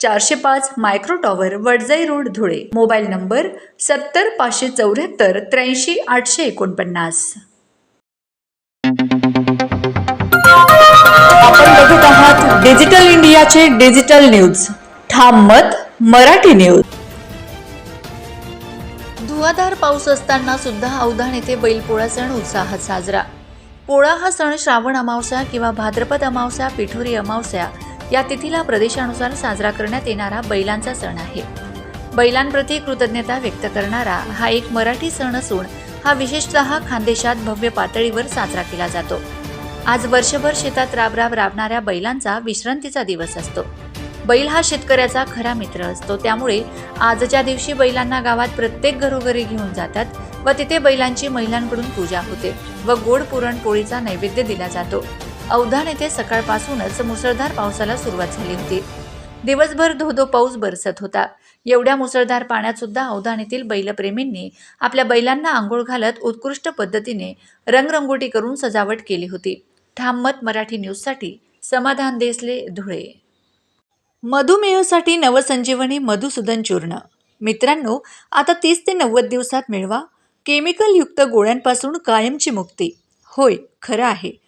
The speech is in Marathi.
चारशे पाच micro tower Wadjai road Dhule. Mobile number सत्तर पाचशे चौऱ्याहत्तर त्र्याऐंशी आठशे एकोणपन्नास. आपण बघत आहात डिजिटल इंडियाचे डिजिटल न्यूज. ठाम मत मराठी न्यूज. धुवाधार पाऊस असताना सुद्धा अवधान येथे बैलपोळा सण उत्साहात साजरा. पोळा हा सण श्रावण अमावस्या किंवा भाद्रपद अमावस्या पिठोरी अमावस्या या तिथीला प्रदेशानुसार साजरा करण्यात येणारा बैलांचा सण आहे. बैलांप्रती कृतज्ञता व्यक्त करणारा हा एक मराठी सण असून हा विशेषतः खानदेशात भव्य पातळीवर साजरा केला जातो. आज वर्षभर शेतात राबराब राबणाऱ्या बैलांचा विश्रांतीचा दिवस असतो. बैल हा शेतकऱ्याचा खरा मित्र असतो. त्यामुळे आजच्या दिवशी बैलांना गावात प्रत्येक घरोघरी घेऊन जातात व तिथे बैलांची महिलांकडून पूजा होते व गोड पुरणपोळीचा नैवेद्य दिला जातो. अवधान येथे सकाळपासूनच मुसळधार पावसाला सुरुवात झाली होती. दिवसभर धोधो पाऊस बरसत होता. एवढ्या मुसळधार पाण्यात सुद्धा अवधान येथील बैलप्रेमींनी आपल्या बैलांना आंघोळ घालत उत्कृष्ट पद्धतीने रंगरंगोटी करून सजावट केली होती. ठाममत मराठी न्यूजसाठी समाधान देसले धुळे. मधुमेहसाठी नवसंजीवनी मधुसूदन चूर्ण. मित्रांनो आता तीस ते नव्वद दिवसात मिळवा. केमिकलयुक्त गोळ्यांपासून कायमची मुक्ती. होय खरं आहे.